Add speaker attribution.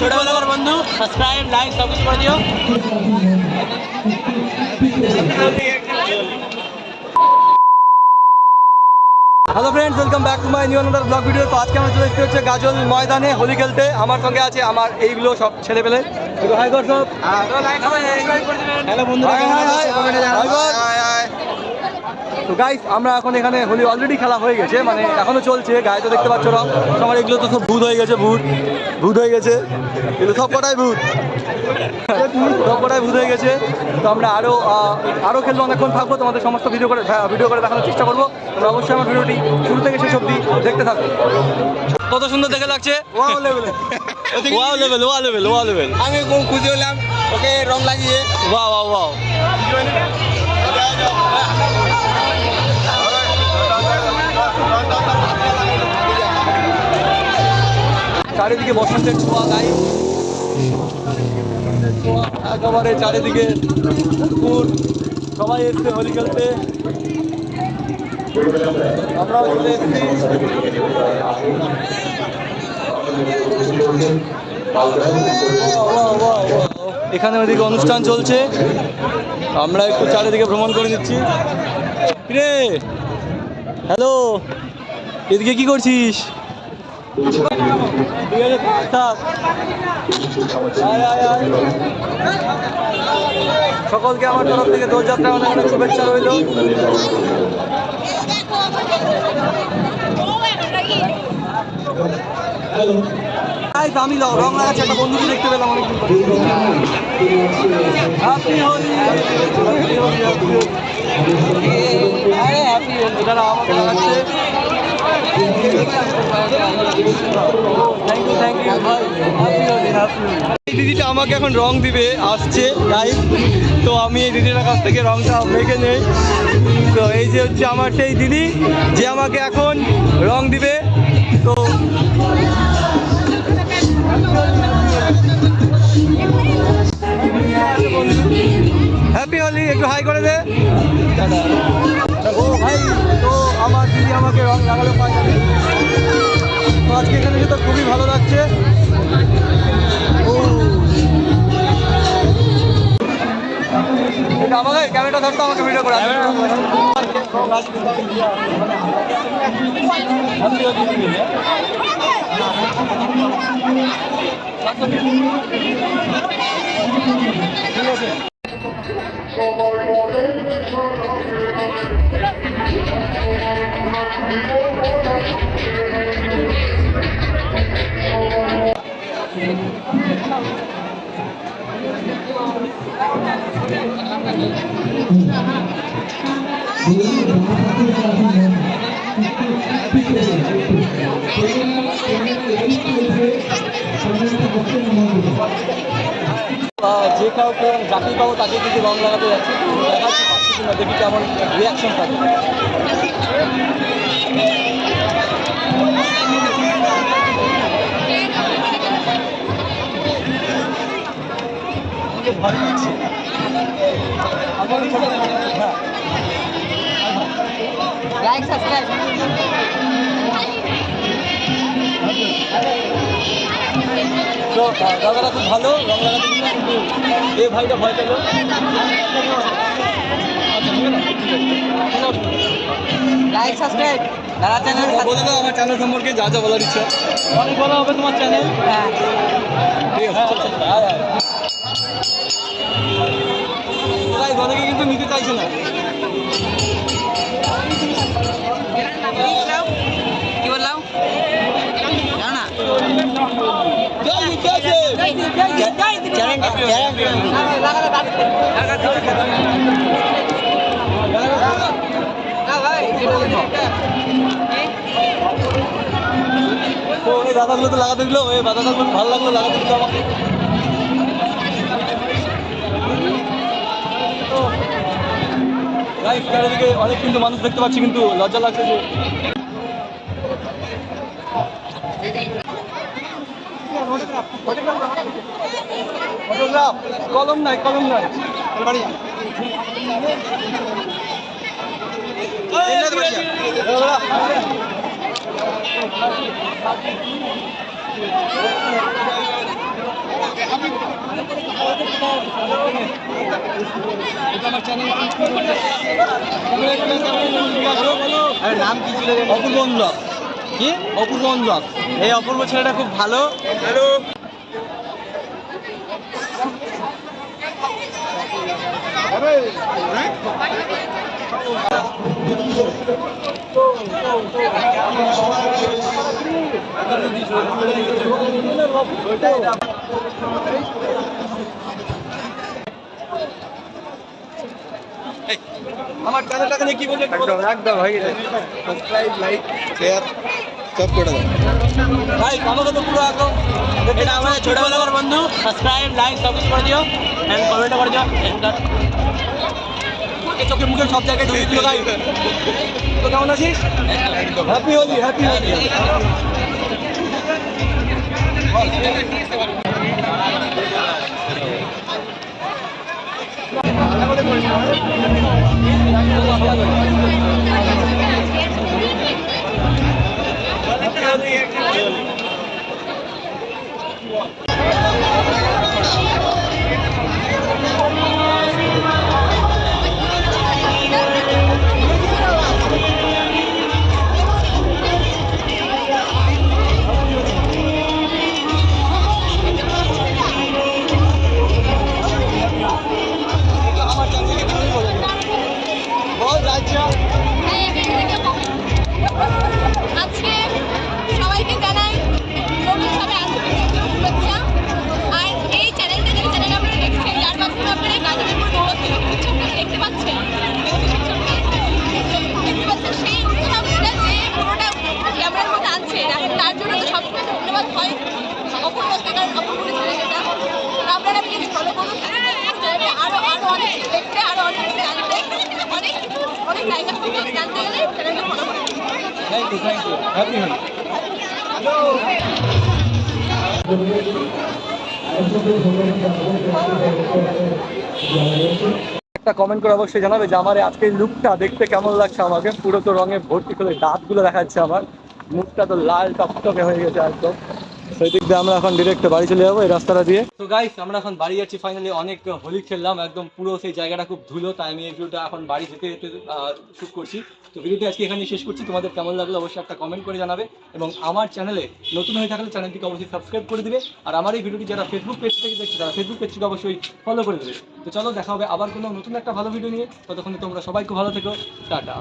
Speaker 1: ছোটবেলাকার বন্ধু subscribe like সব কিছু করে দিও
Speaker 2: hello friends welcome back to my new another blog video তো আজকে আমরা চলে এসেছি হচ্ছে গাজল ময়দানে হোলি খেলতে আমার সঙ্গে আছে আমার এইগুলো সব ছেলে পেলে হাই কর সব
Speaker 1: হ্যালো
Speaker 2: তো গাইস আমরা এখন এখানে হোলি অলরেডি খেলা হয়ে গেছে মানে এখনও চলছে। গায়ে তো দেখতে পাচ্ছ রং। আমার এগুলো তো সব ভূত হয়ে গেছে ভূত। ভূত হয়ে গেছে। এগুলো সব কটাই ভূত। সব কটাই ভূত হয়ে গেছে। তো আমরা আরও আরও খেলব অনেকক্ষণ থাকব। তোমাদের সমস্ত ভিডিও করে ভিডিও করে দেখানোর চেষ্টা করব। তোমরা অবশ্যই আমার ভিডিওটি শুরু থেকে শেষ অব্দি দেখতে থাকো। কত সুন্দর দেখে লাগছে। Wow level wow level wow level wow level
Speaker 1: আমি খুব খুশি হলাম। ওকে রং লাগিয়ে।
Speaker 2: ওয়াও ওয়াও ওয়াও চারিদিকে বসন্তের ছোঁয়া গাই একেবারে চারিদিকে সবাই এসছে হোলি খেলতে। আমরাও চলে এখানে ওদিকে অনুষ্ঠান চলছে। আমরা একটু চারিদিকে ভ্রমণ করে নিচ্ছি। রে হ্যালো? এদিকে কি করছিস? সকলকে আমার তরফ থেকে দোলযাত্রা অনেক অনেক শুভেচ্ছা রইল। আমি রং লাগাচ্ছি, একটা বন্ধুকে দেখতে পেলাম অনেকদিন পরে। হ্যাপি হোলি দাদা আমাকে লাগাচ্ছে থ্যাংক ইউ থ্যাংক ইউ ভাই হ্যাপি হোলি হ্যাপি হোলি এই দিদিটা আমাকে এখন রং দিবে, আসছে গাইস তো আমি এই দিদিটার কাছ থেকে রংটা মেখে নেই। তো এই যে হচ্ছে আমার সেই দিদি, যে আমাকে এখন রং দিবে। তো হ্যাপি হোলি একটু হাই করে দে। ও ভাই তো আমার দিদি আমাকে রং লাগালো পাঞ্জাবি। তো আজকে এখানে এসে তো খুবই ভালো লাগছে। ও। আমাকে ক্যামেরাটা ধরতো আমাকে ভিডিও করে আহ, যে কাউকে যাকেই পাবো, তাকে কিন্তু রং লাগাতে যাচ্ছি। দেখাচ্ছি পাচ্ছি কিনা, দেখি কেমন রিয়াকশন থাকে। হ্যাঁ
Speaker 1: লাইক সাবস্ক্রাইব
Speaker 2: তো দাদারা খুব ভালো রং লাগাতে কিন্তু এ ভাইটা ভয় পেল।
Speaker 1: লাইক সাবস্ক্রাইব দাদা চ্যানেল
Speaker 2: বলে দাও আমার চ্যানেল সম্পর্কে যা যা বলার ইচ্ছা। অনেক বলা হবে তোমার চ্যানেল
Speaker 1: হ্যাঁ।
Speaker 2: ঠিক আছে অনেকে কিন্তু নিতে চাইছে না।
Speaker 1: কি বললাম? না?
Speaker 2: দাদাগুলো তো লাগাতে দিল, ওই দাদাগুলো খুব ভালো লাগল, লাগাতে দিল আমাকে। গাইস চারিদিকে অনেক কিন্তু মানুষ দেখতে পাচ্ছি কিন্তু লজ্জা লাগছে যে ফটোগ্রাফ কলম নাই কলম নাই
Speaker 1: আরে নাম কি ছিল
Speaker 2: অপূর্ব ব্লগ
Speaker 1: কি?
Speaker 2: অপূর্ব ব্লগ
Speaker 1: এই অপূর্ব ছেলেটা খুব ভালো। হ্যালো।
Speaker 2: আমার চ্যানেলটাকে নিয়ে কি বলছে একটু বলো।
Speaker 1: একদম হয়ে গেছে।
Speaker 3: সাবস্ক্রাইব লাইক শেয়ার সব করে দাও।
Speaker 2: ভাই আমাকে তো পুরো একদম
Speaker 1: এটা আমাদের ছোটবেলাকার বন্ধু। সাবস্ক্রাইব লাইক সব কিছু করে দিও। এন্ড কমেন্ট করে দিও.
Speaker 2: এ চোখে মুখে সব জায়গায় ঢুকে দিল ভাই। তো কেমন আছিস? হ্যাপি হোলি হ্যাপি হোলি
Speaker 4: করে
Speaker 2: থ্যাংক thank you. Happy একটা কমেন্ট করে অবশ্যই জানাবে যে আমার আজকে লুকটা দেখতে কেমন লাগছে আমাকে? পুরো তো রঙে ভর্তি করে দাঁতগুলো দেখাচ্ছে আমার। মুখটা তো লাল টকটকে হয়ে গেছে একদম। সেই দিক দিয়ে আমরা এখন ডিরেক্ট বাড়ি চলে যাব, এই রাস্তাটা দিয়ে। তো গাইস আমরা এখন বাড়ি যাচ্ছি ফাইনালি অনেক হোলি খেললাম, একদম পুরো সেই জায়গাটা খুব ধুলো, তাই আমি এই ভিডিওটা এখন বাড়ি যেতে যেতে শ্যুট করছি। তো ভিডিওটি আজকে এখানে শেষ করছি, তোমাদের কেমন লাগল অবশ্যই একটা কমেন্ট করে জানাবে, এবং আমার চ্যানেলে নতুন হয়ে থাকলে চ্যানেলটিকে অবশ্যই সাবস্ক্রাইব করে দিবে, আর আমার এই ভিডিওটি যারা ফেসবুক পেজ থেকে দেখছে, তারা ফেসবুক পেজটিকে অবশ্যই ফলো করে দেবে। তো চলো, দেখা হবে আবার কোনো নতুন একটা ভালো ভিডিও নিয়ে, ততক্ষণে তোমরা সবাই খুব ভালো থেকো, টাটা।